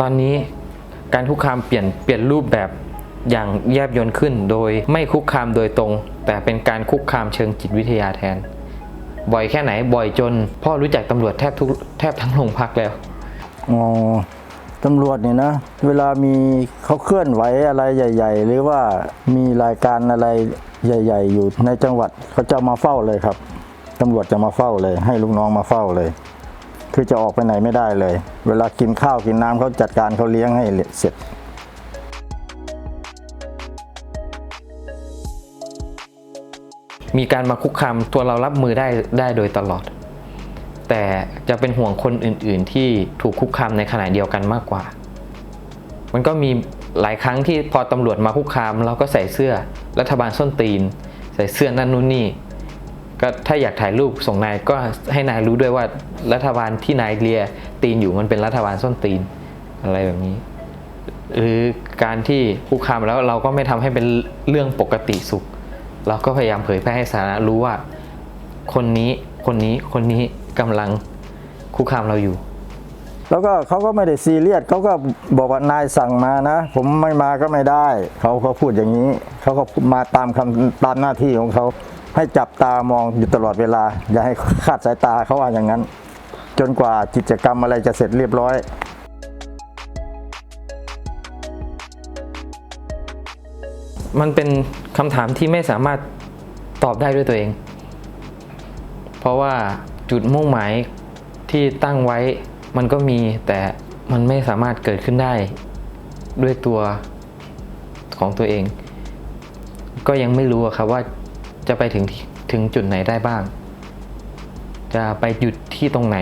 ตอนนี้การคุกคามเปลี่ยนเปลี่ยนรูปแบบอย่างแยบยลขึ้นโดยไม่คุกคามโดยตรง แต่เป็นการคุกคามเชิงจิตวิทยาแทน บ่อยแค่ไหนบ่อยจน พ่อรู้จักตำรวจแทบทุกแทบทั้งโรงพักแล้วอ๋อตำรวจเนี่ยนะ เวลามีเขาเคลื่อนไหวอะไรใหญ่ ๆ หรือว่ามีรายการอะไรใหญ่ ๆ อยู่ในจังหวัดเขาจะมาเฝ้าเลยครับตำรวจจะมาเฝ้าเลย ให้ลูกน้องมาเฝ้าเลย คือจะออกไปไหนไม่ได้เลย เวลากินข้าวกินน้ำเขาจัดการเขาเลี้ยงให้เสร็จมีการมาคุกคามตัวเรารับมือได้ได้โดยตลอด แต่จะเป็นห่วงคนอื่น ๆ ที่ถูกคุกคามในขณะเดียวกันมากกว่า มันก็มีหลายครั้งที่พอตำรวจมาคุกคาม เราก็ใส่เสื้อรัฐบาลส้นตีน ใส่เสื้อนั่นนู่นนี่ ก็ถ้าอยากถ่ายรูปส่งนายก็ให้นายรู้ด้วยว่ารัฐบาลที่นายเลียตีนอยู่มันเป็นรัฐบาลส้นตีนอะไรแบบนี้ หรือการที่คุกคามแล้วเราก็ไม่ทำให้เป็นเรื่องปกติสุข เราก็พยายามเผยแพร่ให้สาธารณะรู้ว่า คนนี้คนนี้คนนี้กำลังคุกคามเราอยู่ แล้วก็เขาก็ไม่ได้ซีเรียสเขาก็บอกว่านายสั่งมานะ ผมไม่มาก็ไม่ได้ เขาเขาพูดอย่างนี้ เขาก็มาตามคำตามหน้าที่ของเขา ให้จับตามองอยู่ตลอดเวลา อย่าให้คาดสายตาเขาว่าอย่างนั้น จนกว่ากิจกรรมอะไรจะเสร็จเรียบร้อยมันเป็นคำถามที่ไม่สามารถตอบได้ด้วยตัวเอง เพราะว่าจุดมุ่งหมายที่ตั้งไว้มันก็มีแต่มันไม่สามารถเกิดขึ้นได้ ด้วยตัวของตัวเอง ก็ยังไม่รู้ครับว่า จะไปถึงถึงจุดไหนได้บ้าง จะไปหยุดที่ตรงไหน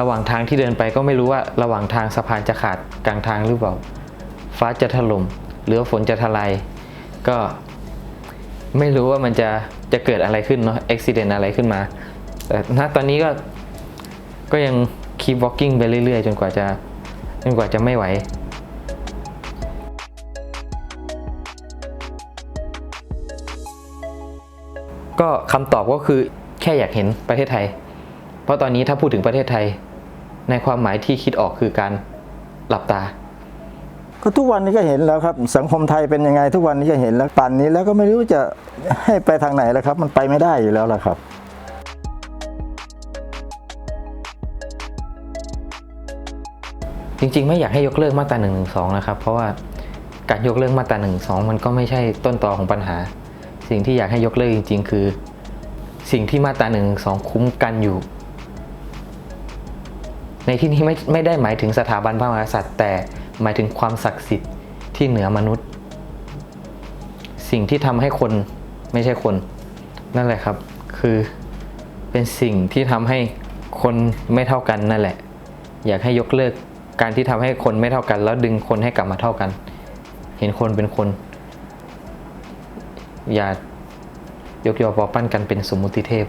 ระหว่างทางที่เดินไปก็ไม่รู้ว่า ระหว่างทางสะพานจะขาดกลางทางหรือเปล่า ฟ้าจะถล่มหรือฝนจะทลายก็ไม่รู้ว่ามันจะจะเกิดอะไรขึ้นเนาะอุบิเหตุอะไรขึ้นมา แต่ณตอนนี้ก็ก็ยัง keep walking ไปเรื่อยๆ จนกว่าจะจนกว่าจะไม่ไหว ก็คำตอบก็คือแค่อยากเห็นประเทศไทย เพราะตอนนี้ถ้าพูดถึงประเทศไทย ในความหมายที่คิดออกคือการหลับตา ก็ทุกวันนี้ก็เห็นแล้วครับ สังคมไทยเป็นยังไงทุกวันนี้ก็เห็นแล้วป่านนี้แล้วก็ไม่รู้จะให้ไปทางไหนแล้วครับ มันไปไม่ได้อยู่แล้วล่ะครับจริงๆ ไม่อยากให้ยกเลิกมาตรา1นึนะครับ เพราะว่าการยกเลิกมาตรา1นึมันก็ไม่ใช่ต้นตอของปัญหา สิ่งที่อยากให้ยกเลิกจริง ๆ คือ สิ่งที่มาตรา1นึคุ้มกันอยู่ ในที่นี้ไม่ไม่ได้หมายถึงสถาบันพระมหากษัตริย์ แต่หมายถึงความศักดิ์สิทธิ์ที่เหนือมนุษย์ สิ่งที่ทำให้คนไม่ใช่คน นั่นแหละครับ คือเป็นสิ่งที่ทำให้คนไม่เท่ากันนั่นแหละ อยากให้ยกเลิกการที่ทำให้คนไม่เท่ากัน แล้วดึงคนให้กลับมาเท่ากัน เห็นคนเป็นคน อย่ายกยอปอปั้นกันเป็นสมมุติเทพ